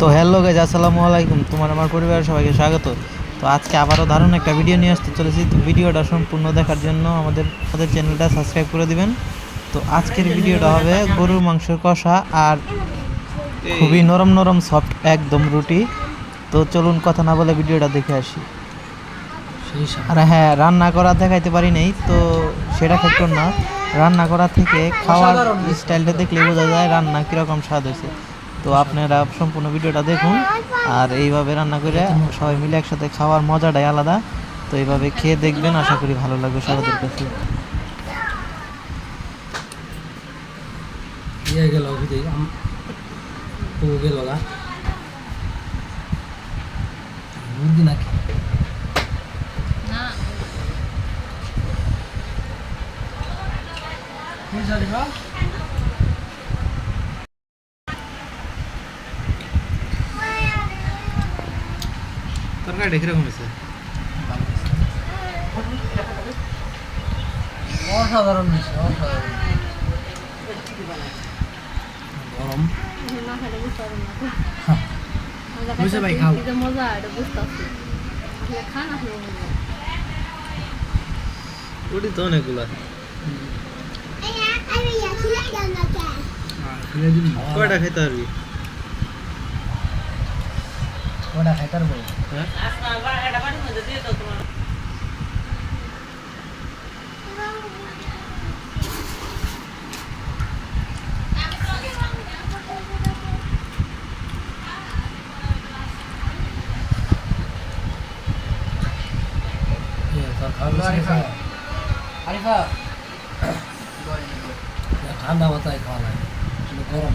তো hello guys আসসালামু আলাইকুম। তোমার আমার পরিবারের সবাইকে স্বাগত। তো আজকে আবারও দারুণ একটা ভিডিও নিয়ে আসতে চলেছি। তো ভিডিওটা সম্পূর্ণ দেখার জন্য আমাদের আমাদের চ্যানেলটা সাবস্ক্রাইব করে দিবেন। তো আজকের ভিডিওটা হবে গরুর মাংসের কষা আর খুবই নরম নরম সফট একদম রুটি। তো চলুন কথা না বলে ভিডিওটা দেখে আসি। আর হ্যাঁ রান্না করা দেখাইতে পারি নাই তো সেটা ক্ষেত্র না। রান্না করা থেকে খাওয়ার স্টাইলটা দেখলে বোঝা যায় রান্না কীরকম স্বাদ হয়েছে। তো আপনারা সম্পূর্ণ ভিডিওটা দেখুন আর এইভাবে রান্না করে সবাই মিলে একসাথে খাওয়ার মজাটাই আলাদা। তো এইভাবে খেয়ে দেখবেন আশা করি ভালো লাগবে সবাদের কাছে। ইয়ে গেল ওদিকে আম ও গেল নাকি? না। তরকারিটা কীরকম হয়েছে অসাধারণ অসাধারণ। গরম। বুঝতে হ্যাঁ। বুঝছে ভাই, খাও। এটা মজা এটা বুঝতে খান আসলে তো অনেকগুলো। কয়টা খেতে পারবি? ওটা খাইতার বল হ্যাঁ ইয়ে তোর খাওয়া আরিফা আরিফা ঠান্ডা মাথায় খাওয়া লাগে কিন্তু গরম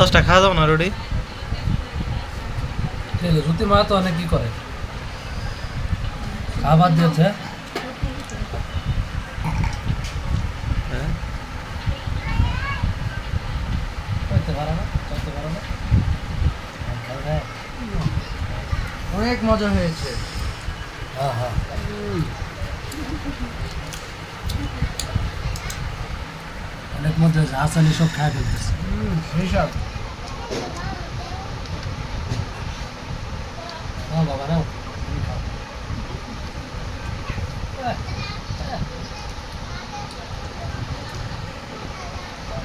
দশটা খাওয়া যাব না রুটি? জ্যোতি মা তো অনেক কি করে। খাবার দিয়েছে। হ্যাঁ। করতে পারো না করতে পারো না। অনেক মজা হয়েছে। হ্যাঁ হ্যাঁ। অনেক মজা হয়েছে আসানি সব খায় ফেলতেছে। বাবা নাও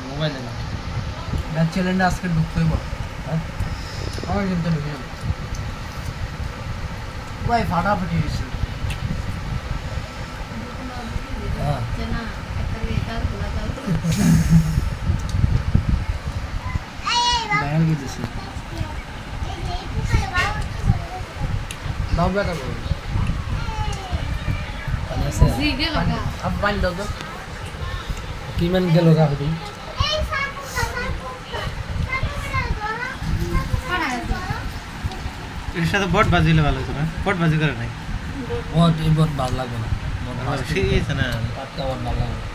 মোবাইলে না। আজকে ঢুকতেই বল হ্যাঁ? আমার কিন্তু ঢুকে যাবে। ভাই ফাটাফাটি হয়েছে। হ্যাঁ। বেটা কিমান গেল গা আছে এর সাথে বট বাজিলে ভালো হতো না। বট বাজি করে নাই। বহুত এই বহুত ভালো লাগবে না। আছে না। টাটকা বহুত ভালো লাগবে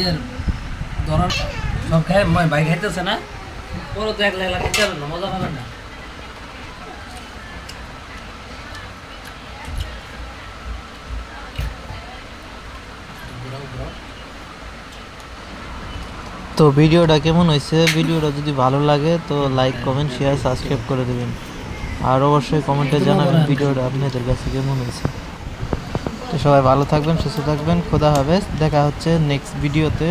ইয়ের ধরার সব খাই ভাই খাইতেছে না। ওরা তো একলা একলা খেতে পারবে না মজা পাবেন না। তো ভিডিওটা কেমন হয়েছে? ভিডিওটা যদি ভালো লাগে তো লাইক কমেন্ট শেয়ার সাবস্ক্রাইব করে দেবেন। আর অবশ্যই কমেন্টে জানাবেন ভিডিওটা আপনাদের কাছে কেমন হয়েছে। তো সবাই ভালো থাকবেন সুস্থ থাকবেন খোদা হবে দেখা হচ্ছে নেক্সট ভিডিওতে